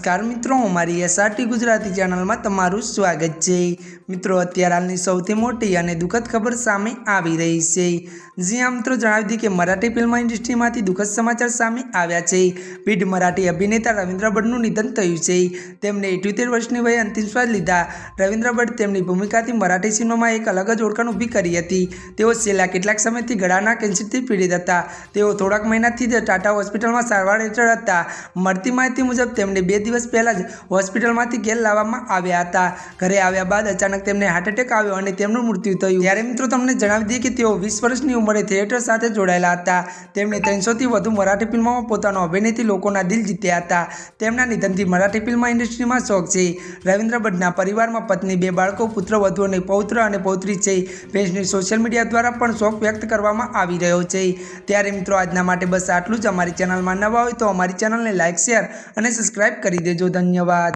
નમસ્કાર મિત્રો, અમારી એસઆરટી ગુજરાતી ચેનલમાં તમારું સ્વાગત છે. મિત્રો, અત્યારે હાલની સૌથી મોટી અને દુઃખદ ખબર સામે આવી રહી છે. જ્યાં મિત્રો, જણાવી દીધી કે મરાઠી ફિલ્મ ઇન્ડસ્ટ્રીમાંથી દુઃખદ સમાચાર સામે આવ્યા છે. પીઢ મરાઠી અભિનેતા રવિન્દ્ર ભટ્ટનું નિધન થયું છે. તેમણે ઇઠ્યોતેર વર્ષની વયે અંતિમ શ્વાસ લીધા. રવિન્દ્ર ભટ્ટ તેમની ભૂમિકાથી મરાઠી સિનેમામાં એક અલગ જ ઓળખાણ ઊભી કરી હતી. તેઓ છેલ્લા કેટલાક સમયથી ગળાના કેન્સરથી પીડિત હતા. તેઓ થોડાક મહિનાથી જ ટાટા હોસ્પિટલમાં સારવાર હેઠળ હતા. મળતી માહિતી મુજબ તેમણે બે દિવસ પહેલાં જ હોસ્પિટલમાંથી ઘેર લાવવામાં આવ્યા હતા. ઘરે આવ્યા બાદ અચાનક તેમને હાર્ટ એટેક આવ્યો અને તેમનું મૃત્યુ થયું. ત્યારે મિત્રો તમને જણાવી દઈએ કે તેઓ વીસ વર્ષની ઉંમરે થિયેટર સાથે જોડાયેલા હતા. તેમણે ત્રણસોથી વધુ મરાઠી ફિલ્મોમાં પોતાનો અભિનયથી લોકોના દિલ જીત્યા હતા. તેમના નિધનથી મરાઠી ફિલ્મ ઇન્ડસ્ટ્રીમાં શોખ છે. રવિન્દ્ર ભટ્ટના પરિવારમાં પત્ની, બે બાળકો, પુત્ર, વધુ અને પૌત્ર અને પૌત્રી છે. ફેન્સની સોશિયલ મીડિયા દ્વારા પણ શોખ વ્યક્ત કરવામાં આવી રહ્યો છે. ત્યારે મિત્રો આજના માટે બસ આટલું જ. અમારી ચેનલમાં નવા હોય તો અમારી ચેનલને લાઇક શેર અને સબસ્ક્રાઇબ કરી दीजिए जो धन्यवाद